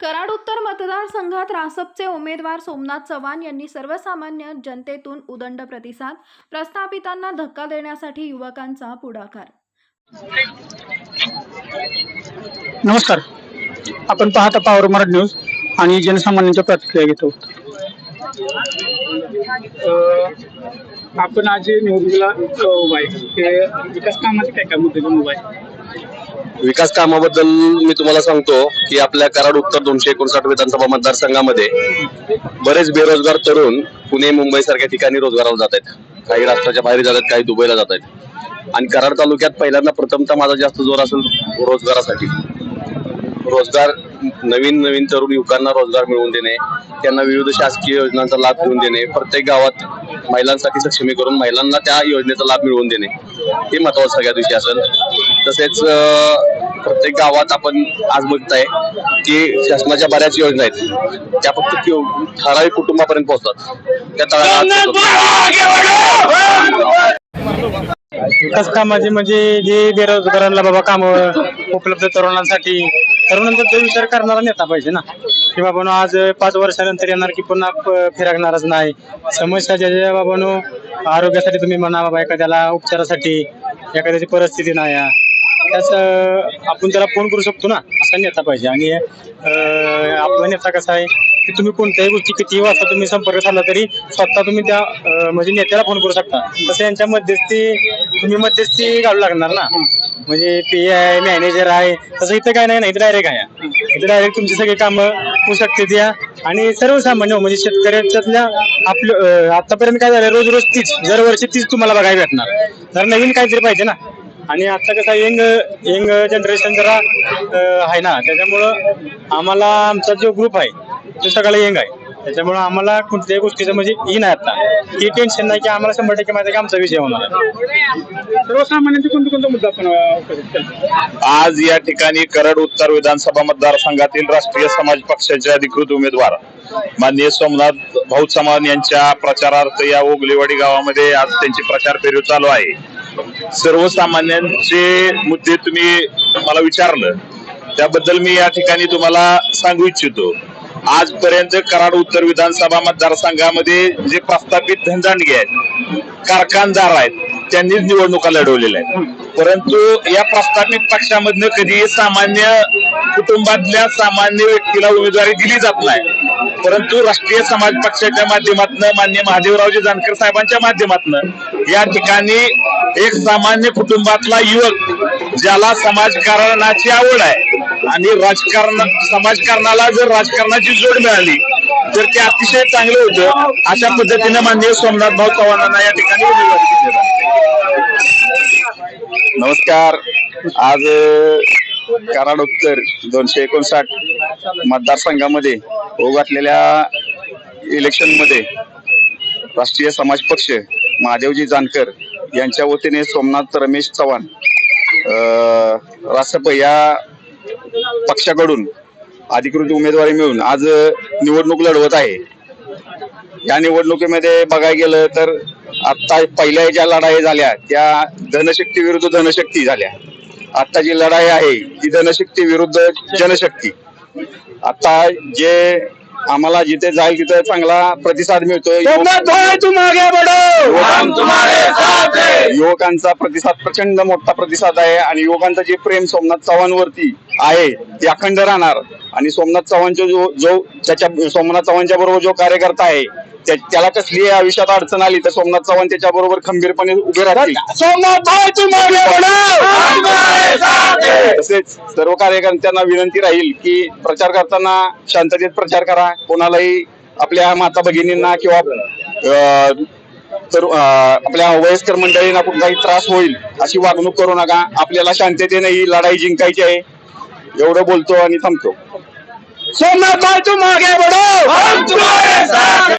कराड उत्तर मतदारसंघात रासपचे उमेदवार सोमनाथ चव्हाण यांनी सर्वसामान्य जनतेतून उदंड प्रतिसाद प्रस्थापितांना धक्का देण्यासाठी युवकांचा पुढाकार. नमस्कार. आपण पाहता पॉवर मराठी न्यूज आणि जनसामान्यांच्या प्रतिक्रिया घेतो. आपण आज जे निवडणुकीला उभा आहे. ते विकास कामाचे काय काय मुद्दे घेऊन उभा आहे? विकास कामाबद्दल मी तुम्हाला सांगतो की आपल्या कराड उत्तर दोनशे एकोणसाठ विधानसभा मतदारसंघामध्ये बरेच बेरोजगार तरुण पुणे मुंबई सारख्या ठिकाणी रोजगाराला जात आहेत. काही राष्ट्राच्या बाहेर जात आहेत काही दुबईला जात आहेत. आणि कराड तालुक्यात पहिल्यांदा प्रथमतः माझा जास्त जोर असेल रोजगारासाठी. रोजगार नवीन नवीन तरुण युवकांना रोजगार मिळवून देणे त्यांना विविध शासकीय योजनांचा लाभ मिळवून देणे प्रत्येक गावात महिलांसाठी सक्षमीकरण महिलांना त्या योजनेचा लाभ मिळवून देणे हे महत्वाचं सगळ्या दिवशी असेल. तसेच प्रत्येक गावात आपण आज बघताय की शासनाच्या बऱ्याच योजना आहेत. त्या फक्त ठराविक कुटुंबापर्यंत पोहोचतात. त्या तळागाळात पोहोचतात. विकास कामाचे म्हणजे जे बेरोजगारांना बाबा काम उपलब्ध तरुणांसाठी तरुणांचा तो विचार करणारा नेता पाहिजे ना. की बाबानो आज पाच वर्षानंतर येणार की पुन्हा फिरकणारच नाही. समस्या ज्या ज्या बाबानो आरोग्यासाठी तुम्ही म्हणा बाबा एखाद्याला उपचारासाठी एखाद्याची परिस्थिती नाही त्याच आपण त्याला फोन करू शकतो ना? असा नेता पाहिजे. आणि आपला नेता कसा आहे? की तुम्ही कोणत्याही गोष्टी कितीही वाजता तुम्ही संपर्क साधला तरी स्वतः तुम्ही त्या म्हणजे नेत्याला फोन करू शकता. तसं यांच्या मध्यस्थी तुम्ही मध्यस्थी घालू लागणार ना? म्हणजे पी आहे मॅनेजर आहे तसं इथं काय नाही ना? इथं डायरेक्ट आहे. इथं डायरेक्ट तुमची सगळी कामं होऊ शकते त्या. आणि सर्वसामान्य म्हणजे शेतकऱ्याच्यातल्या आपलं आतापर्यंत काय झालं? रोज रोज तीच दरवर्षी तीच तुम्हाला बघायला भेटणार. तर नवीन काहीतरी पाहिजे ना? आणि आता कसं यंग यंग जनरेशन जरा आहे ना. त्याच्यामुळं आम्हाला आमचा जो ग्रुप आहे तो सगळा यंग आहे. त्याच्यामुळं आम्हाला कोणत्याही गोष्टीचं म्हणजे ही नाही आता. ही टेन्शन नाही की आम्हाला शंभर टक्के माहिती आहे की आमचा विषय होणार आहे. सर्वसामान्यांचे कोणते कोणते मुद्दा आपण आज या ठिकाणी करड उत्तर विधानसभा मतदारसंघातील राष्ट्रीय समाज पक्षाचे अधिकृत उमेदवार माननीय सोमनाथ भाऊ चव्हाण यांच्या प्रचारार्थ या ओगलेवाडी गावामध्ये आज त्यांची प्रचार फेरी चालू आहे. सर्वसामान्यांचे मुद्दे तुम्ही मला विचारलं त्याबद्दल मी या ठिकाणी तुम्हाला सांगू इच्छितो. आजपर्यंत कराड उत्तर विधानसभा मतदारसंघामध्ये जे प्रस्थापित धनदांडगे आहेत कारखानदार आहेत त्यांनीच निवडणुका लढवलेल्या आहेत. परंतु या प्रस्थापित पक्षामधनं कधी सामान्य कुटुंबातल्या सामान्य व्यक्तीला उमेदवारी दिली जात नाही. परंतु राष्ट्रीय समाज पक्षाच्या माध्यमातून मान्य महादेवरावजी जानकर साहेबांच्या माध्यमातून या ठिकाणी एक सामान्य कुटुंबातला युवक ज्याला समाजकारणाची आवड आहे आणि राजकारण समाजकारणाला जर राजकारणाची जोड मिळाली तर ते अतिशय चांगलं होतं अशा पद्धतीने माननीय सोमनाथ भाऊ चव्हाणांना या ठिकाणी उमेदवारी नमस्कार. आज कराड उत्तर दोनशे एकोणसाठ मतदारसंघामध्ये होऊ घातलेल्या राष्ट्रीय समाज पक्ष महादेवजी जानकर यांच्या वतीने सोमनाथ रमेश चव्हाण अ, रासप या पक्षाकडून अधिकृत उमेदवारी मिळून आज निवडणूक लढवत आहे. या निवडणुकीमध्ये बघायला गेलं तर आत्ता पहिल्या ज्या लढाई झाल्या त्या धनशक्ती विरुद्ध धनशक्ती झाल्या. आता जी लढाई आहे ती धनशक्ती विरुद्ध जनशक्ती. आता जे आम्हाला जिथे जाईल तिथे चांगला प्रतिसाद मिळतोय. युवकां- युवकांचा प्रतिसाद प्रचंड मोठा प्रतिसाद आहे आणि युवकांचं जे प्रेम सोमनाथ चव्हाण वरती आहे ते अखंड राहणार. आणि सोमनाथ चव्हाणचा जो जो त्याच्या सोमनाथ चव्हाणच्या बरोबर जो कार्यकर्ता आहे त्या- त्याला कसली आयुष्यात अडचण आली तर सोमनाथ चव्हाण त्याच्या बरोबर खंबीरपणे उभे राहतील. तसेच सर्व कार्यकर्त्यांना विनंती राहील की प्रचार करताना शांततेत प्रचार करा. कोणालाही आपल्या माता भगिनींना किंवा तर आपल्या वयस्कर मंडळींना कुठलाही त्रास होईल अशी वागणूक करू नका. आपल्याला शांततेने ही लढाई जिंकायची आहे. एवढं बोलतो आणि थांबतो. सोमनाथ मागे